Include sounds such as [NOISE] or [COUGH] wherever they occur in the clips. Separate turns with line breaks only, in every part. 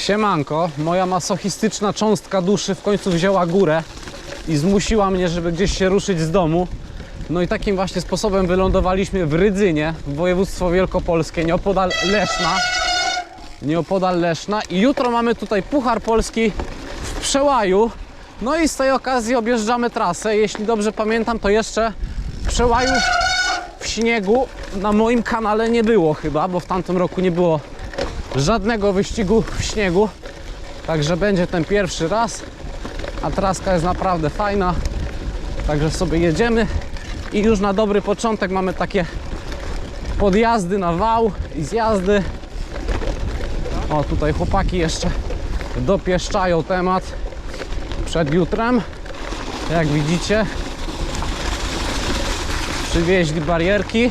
Siemanko, moja masochistyczna cząstka duszy w końcu wzięła górę i zmusiła mnie, żeby gdzieś się ruszyć z domu. No i takim właśnie sposobem wylądowaliśmy w Rydzynie, w województwo wielkopolskie, nieopodal Leszna. Nieopodal Leszna i jutro mamy tutaj Puchar Polski w Przełaju. No i z tej okazji objeżdżamy trasę. Jeśli dobrze pamiętam, to jeszcze Przełajów w śniegu na moim kanale nie było chyba, bo w tamtym roku nie było żadnego wyścigu w śniegu. Także będzie ten pierwszy raz. A traska jest naprawdę fajna. Także sobie jedziemy i już na dobry początek mamy takie podjazdy na wał i zjazdy. O, tutaj chłopaki jeszcze dopieszczają temat przed jutrem. Jak widzicie, przywieźli barierki.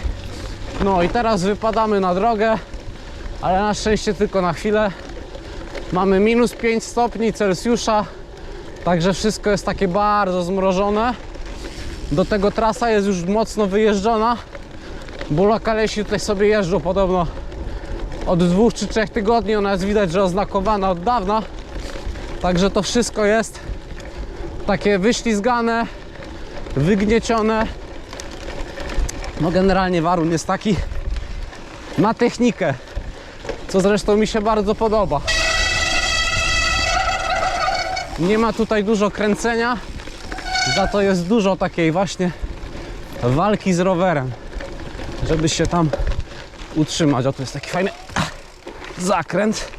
No i teraz wypadamy na drogę, ale na szczęście tylko na chwilę. Mamy minus 5 stopni Celsjusza, także wszystko jest takie bardzo zmrożone. Do tego trasa jest już mocno wyjeżdżona, bo lokalesi tutaj sobie jeżdżą podobno od dwóch czy trzech tygodni. Ona jest widać, że oznakowana od dawna. Także to wszystko jest takie wyślizgane, wygniecione. No generalnie warun jest taki na technikę, co zresztą mi się bardzo podoba. Nie ma tutaj dużo kręcenia, za to jest dużo takiej właśnie walki z rowerem, żeby się tam utrzymać. O, tu jest taki fajny zakręt,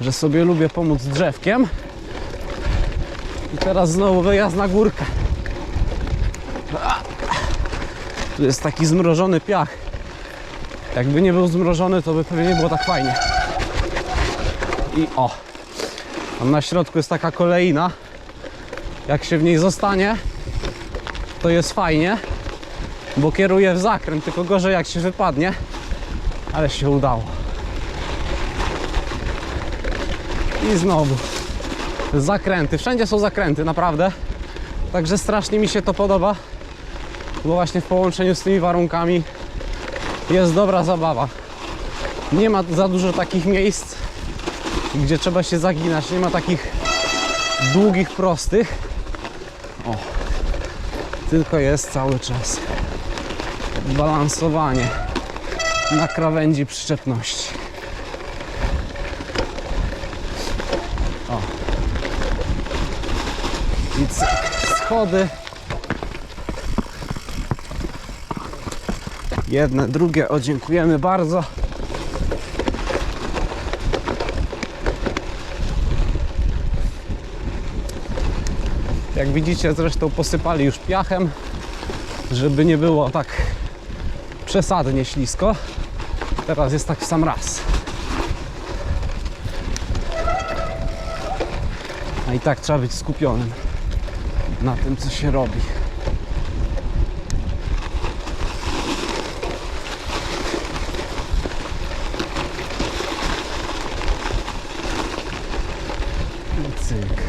że sobie lubię pomóc drzewkiem. I teraz znowu wyjazd na górkę. Tu jest taki zmrożony piach. Jakby nie był zmrożony, to by pewnie nie było tak fajnie. I o, tam na środku jest taka kolejna. Jak się w niej zostanie, to jest fajnie, bo kieruje w zakręt, tylko gorzej jak się wypadnie, ale się udało. I znowu zakręty. Wszędzie są zakręty, naprawdę. Także strasznie mi się to podoba, bo właśnie w połączeniu z tymi warunkami jest dobra zabawa. Nie ma za dużo takich miejsc, gdzie trzeba się zaginać. Nie ma takich długich, prostych. O, tylko jest cały czas balansowanie na krawędzi przyczepności. O. I schody. Jedne, drugie, o dziękujemy bardzo. Jak widzicie zresztą posypali już piachem, żeby nie było tak przesadnie ślisko. Teraz jest tak w sam raz. A i tak trzeba być skupionym na tym, co się robi. Cyk.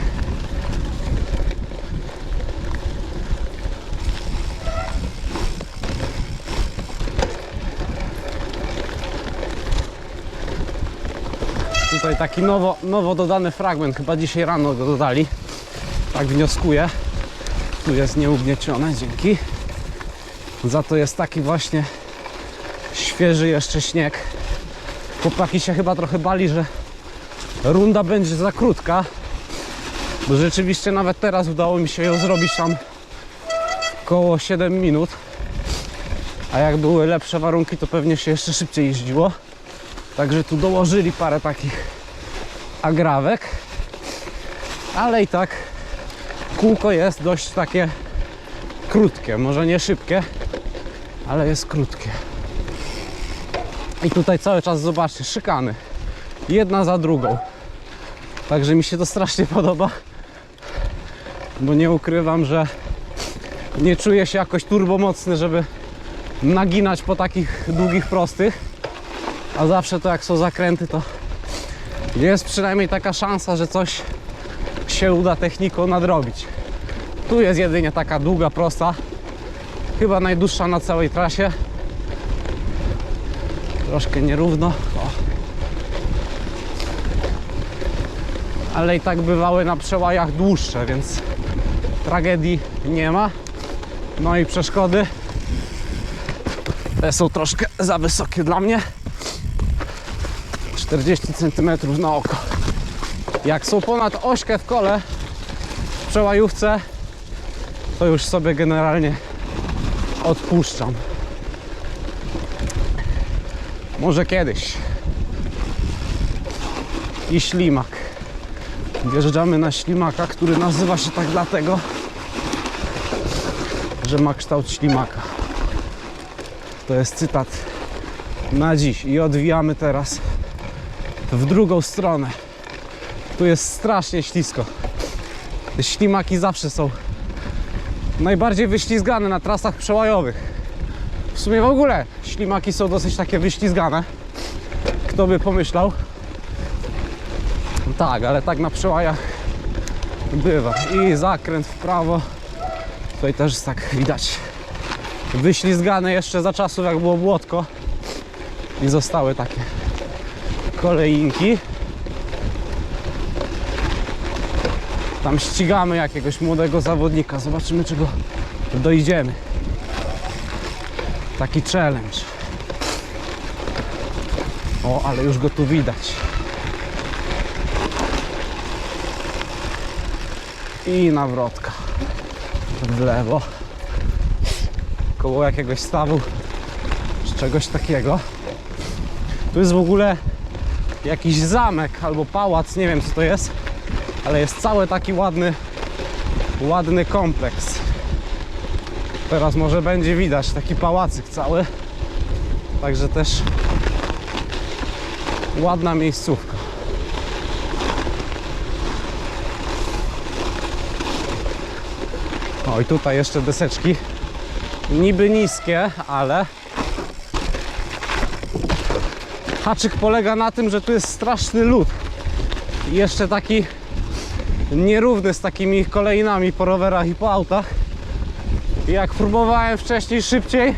Tutaj taki nowo, nowo dodany fragment, chyba dzisiaj rano go dodali. Tak wnioskuję. Tu jest nieugniecione, dzięki. Za to jest taki właśnie świeży jeszcze śnieg. Chłopaki się chyba trochę bali, że runda będzie za krótka. Bo rzeczywiście nawet teraz udało mi się ją zrobić tam około 7 minut. A jak były lepsze warunki, to pewnie się jeszcze szybciej jeździło. Także tu dołożyli parę takich agrawek. Ale i tak kółko jest dość takie krótkie. Może nie szybkie, ale jest krótkie. I tutaj cały czas zobaczcie, szykany. Jedna za drugą. Także mi się to strasznie [LAUGHS] podoba. Bo nie ukrywam, że nie czuję się jakoś turbomocny, żeby naginać po takich długich, prostych. A zawsze to jak są zakręty, to jest przynajmniej taka szansa, że coś się uda techniką nadrobić. Tu jest jedynie taka długa, prosta. Chyba najdłuższa na całej trasie. Troszkę nierówno. O. ale i tak bywały na przełajach dłuższe, więc tragedii nie ma. No i przeszkody te są troszkę za wysokie dla mnie. 40 cm na oko. Jak są ponad ośkę w kole w przełajówce, to już sobie generalnie odpuszczam. Może kiedyś. I ślimak. Wjeżdżamy na ślimaka, który nazywa się tak dlatego, że ma kształt ślimaka. To jest cytat na dziś. I odwijamy teraz w drugą stronę. Tu jest strasznie ślisko. Ślimaki zawsze są najbardziej wyślizgane na trasach przełajowych. W sumie w ogóle ślimaki są dosyć takie wyślizgane. Kto by pomyślał? Tak, ale tak na przełajach bywa. I zakręt w prawo. Tutaj też jest tak widać wyślizgane jeszcze za czasów jak było błotko i zostały takie kolejinki. Tam ścigamy jakiegoś młodego zawodnika. Zobaczymy, czy go dojdziemy. Taki challenge. O, ale już go tu widać. I nawrotka w lewo koło jakiegoś stawu czy czegoś takiego. Tu jest w ogóle jakiś zamek albo pałac, nie wiem co to jest, ale jest cały taki ładny, ładny kompleks. Teraz może będzie widać taki pałacyk cały. Także też ładna miejscówka. I tutaj jeszcze deseczki. Niby niskie, ale haczyk polega na tym, że tu jest straszny lód. I jeszcze taki nierówny z takimi kolejnami po rowerach i po autach. I jak próbowałem wcześniej szybciej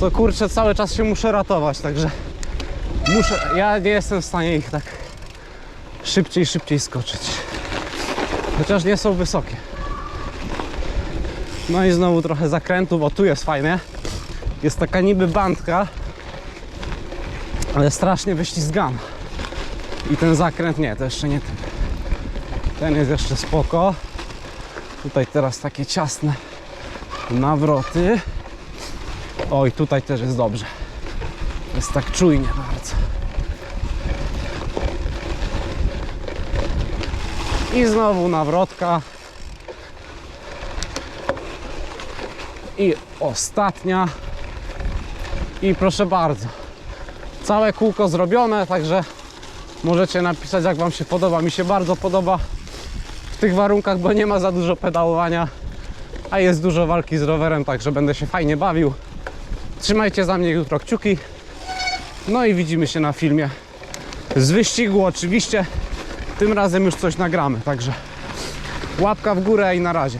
to kurczę cały czas się muszę ratować, także muszę, ja nie jestem w stanie ich tak szybciej, szybciej skoczyć. Chociaż nie są wysokie no i znowu trochę zakrętów, o tu jest fajnie. Jest taka niby bandka, ale strasznie wyślizgana. I ten zakręt nie, to jeszcze nie ten. Ten jest jeszcze spoko. Tutaj teraz takie ciasne nawroty. Oj, tutaj też jest dobrze. Jest tak czujnie bardzo. I znowu nawrotka. I ostatnia. I proszę bardzo. Całe kółko zrobione, także możecie napisać jak Wam się podoba. Mi się bardzo podoba w tych warunkach, bo nie ma za dużo pedałowania, a jest dużo walki z rowerem, także będę się fajnie bawił. Trzymajcie za mnie jutro kciuki. No i widzimy się na filmie z wyścigu oczywiście. Tym razem już coś nagramy, także łapka w górę i na razie.